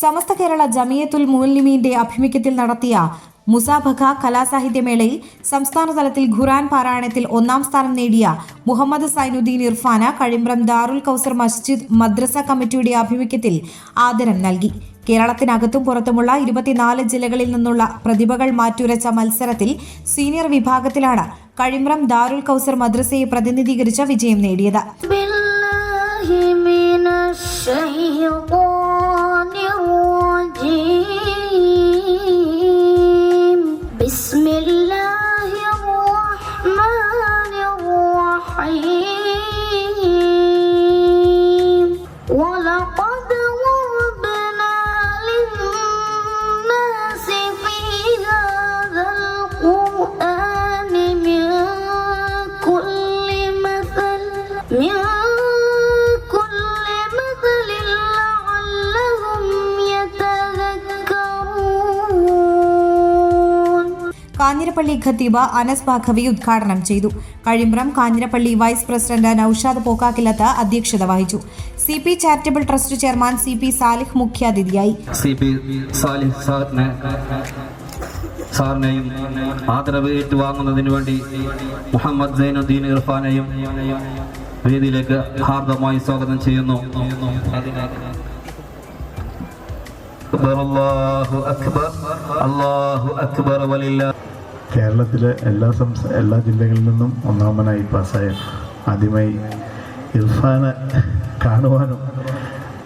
സമസ്ത കേരള ജമിയത്തുൽ മുസ്ലിമീന്റെ ആഭിമുഖ്യത്തിൽ നടത്തിയ മുസാബഖ കലാസാഹിത്യമേളയിൽ സംസ്ഥാന തലത്തിൽ ഖുറാൻ പാരായണത്തിൽ ഒന്നാം സ്ഥാനം നേടിയ മുഹമ്മദ് സൈനുദ്ദീൻ ഇർഫാന കഴിമ്പ്രം ദാറുൽ കൗസർ മസ്ജിദ് മദ്രസ കമ്മിറ്റിയുടെ ആഭിമുഖ്യത്തിൽ ആദരം നൽകി. കേരളത്തിനകത്തും പുറത്തുമുള്ള ഇരുപത്തിനാല് ജില്ലകളിൽ നിന്നുള്ള പ്രതിഭകൾ മാറ്റുരച്ച മത്സരത്തിൽ സീനിയർ വിഭാഗത്തിലാണ് കഴിമ്പ്രം ദാറുൽ കൗസർ മദ്രസയെ പ്രതിനിധീകരിച്ച വിജയം നേടിയത്. കാഞ്ഞിരപ്പള്ളി ഖത്തീബ അനസ് ബാഖവി ഉദ്ഘാടനം ചെയ്തു. കഴിമ്പ്രം കാഞ്ഞിരപ്പള്ളി വൈസ് പ്രസിഡന്റ് നൌഷാദ് പോക്കാക്കിലത്ത് അധ്യക്ഷത വഹിച്ചു. C P charitable trust chairman C P Salih മുഖ്യാതിഥിയായി. സാലിഹ് സാറിനെ സാറിനെയും ആദരവ് ഏറ്റുവാങ്ങുന്നതിന് വേണ്ടി മുഹമ്മദ് സൈനുദ്ദീൻ ഇർഫാനെയും വേദിയിലേക്ക് ഹാർദമായി സ്വാഗതം ചെയ്യുന്നു. അല്ലാഹു അക്ബർ. അല്ലാഹു അക്ബർ. കേരളത്തിലെ എല്ലാ സംസ്ഥാന എല്ലാ ജില്ലകളിൽ നിന്നും ഒന്നാമനായി പാസ്സായ ആദ്യമായി ഇർഫാനെ കാണുവാനും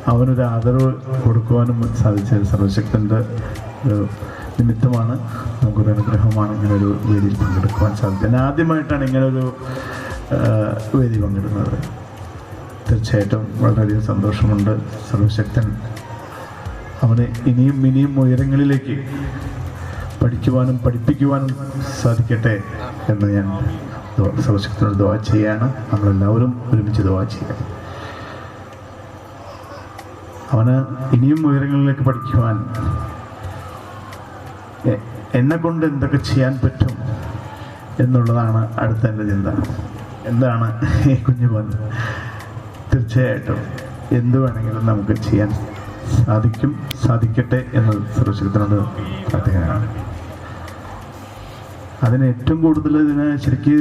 അവനൊരു ആദരവ് കൊടുക്കുവാനും സാധിച്ച സർവശക്തന്റെ ഒരു നിമിത്തമാണ് നമുക്കൊരു അനുഗ്രഹമാണ് ഇങ്ങനെ ഒരു വേദിയിൽ പങ്കെടുക്കുവാൻ സാധിച്ചത്. ഞാൻ ആദ്യമായിട്ടാണ് ഇങ്ങനൊരു വേദി പങ്കിടുന്നത്. തീർച്ചയായിട്ടും വളരെയധികം സന്തോഷമുണ്ട് സർവശക്തൻ. അവന് ഇനിയും ഇനിയും ഉയരങ്ങളിലേക്ക് പഠിക്കുവാനും പഠിപ്പിക്കുവാനും സാധിക്കട്ടെ എന്ന് ഞാൻ സർവശക്തിനോട് ദുവാ ചെയ്യാണ്. നമ്മളെല്ലാവരും ഒരുമിച്ച് ദുവാ ചെയ്യുക അവന് ഇനിയും ഉയരങ്ങളിലേക്ക് പഠിക്കുവാൻ എന്നെ കൊണ്ട് എന്തൊക്കെ ചെയ്യാൻ പറ്റും എന്നുള്ളതാണ് അടുത്ത എന്റെ ചിന്ത. എന്താണ് ഈ കുഞ്ഞുമോൻ തീർച്ചയായിട്ടും എന്തു വേണമെങ്കിലും നമുക്ക് ചെയ്യാൻ സാധിക്കും സാധിക്കട്ടെ എന്ന് സർവശക്തനോട് പ്രാർത്ഥിക്കാനാണ് അതിന് ഏറ്റവും കൂടുതൽ ഇതിനെ ശരിക്ക്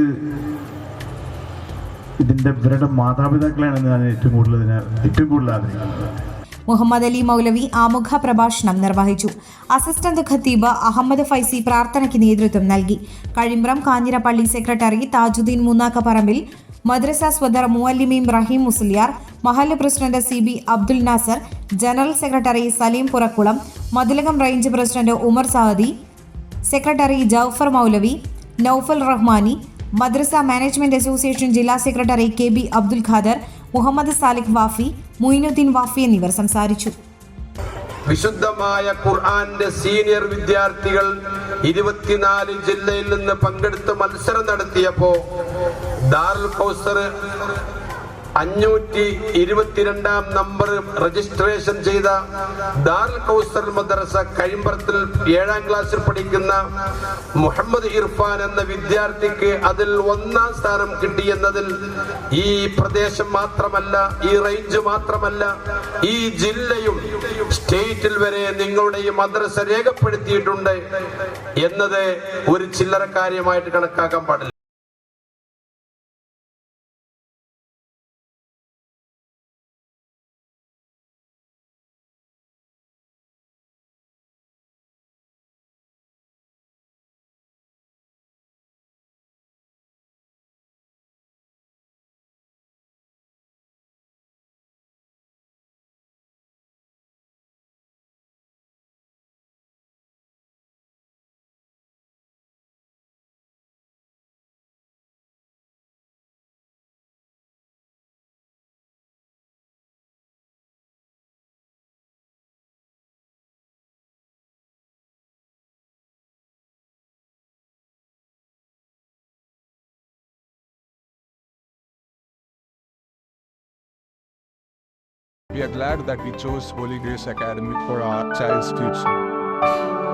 ഇതിന്റെ ഇവരുടെ മാതാപിതാക്കളെയാണ് ഞാൻ ഏറ്റവും കൂടുതൽ ഇതിനെ ഏറ്റവും കൂടുതൽ ആഗ്രഹിക്കുന്നത്. മുഹമ്മദ് അലി മൗലവി ആമുഖ പ്രഭാഷണം നിർവഹിച്ചു. അസിസ്റ്റന്റ് ഖത്തീബ് അഹമ്മദ് ഫൈസി പ്രാർത്ഥനയ്ക്ക് നേതൃത്വം നൽകി. കഴിമ്പ്രം കാഞ്ഞിരപ്പള്ളി സെക്രട്ടറി താജുദ്ദീൻ മൂന്നാക്കപ്പറമ്പിൽ മദ്രസ സ്വദർ മുഅല്ലിമീം റഹീം മുസ്ലിയാർ മഹല്ല് president C B Abdul Nasar general secretary Saleem Purakkulam Mathilakam range president Umar Sadi secretary Jaufar Moulavi Noufal Rahmani മദ്രസ മാനേജ്മെന്റ് അസോസിയേഷൻ ജില്ലാ secretary K B Abdul Khader Muhammad Saliq Wafi Moinuddin Wafi എന്നിവർ സംസാരിച്ചു. വിശുദ്ധമായ ഖുർആന്റെ senior വിദ്യാർത്ഥികൾ ഇരുപത്തിനാല് ജില്ലയിൽ നിന്ന് പങ്കെടുത്ത് മത്സരം നടത്തിയപ്പോൾ ദാറുൽ കൗസർ അഞ്ഞൂറ്റി ഇരുപത്തിരണ്ടാം നമ്പർ രജിസ്ട്രേഷൻ ചെയ്ത ദാറുൽ കൗസർ മദ്രസ കഴിമ്പറത്തിൽ ഏഴാം ക്ലാസ്സിൽ പഠിക്കുന്ന മുഹമ്മദ് ഇർഫാൻ എന്ന വിദ്യാർത്ഥിക്ക് അതിൽ ഒന്നാം സ്ഥാനം കിട്ടിയെന്നതിൽ ഈ പ്രദേശം മാത്രമല്ല ഈ റേഞ്ച് മാത്രമല്ല ഈ ജില്ലയും സ്റ്റേറ്റിൽ വരെ നിങ്ങളുടെ ഈ മദ്രസ രേഖപ്പെടുത്തിയിട്ടുണ്ട് എന്നത് ഒരു ചില്ലറ കാര്യമായിട്ട് കണക്കാക്കാൻ പാടില്ല. We are glad that we chose Holy Grace Academy for our child's future.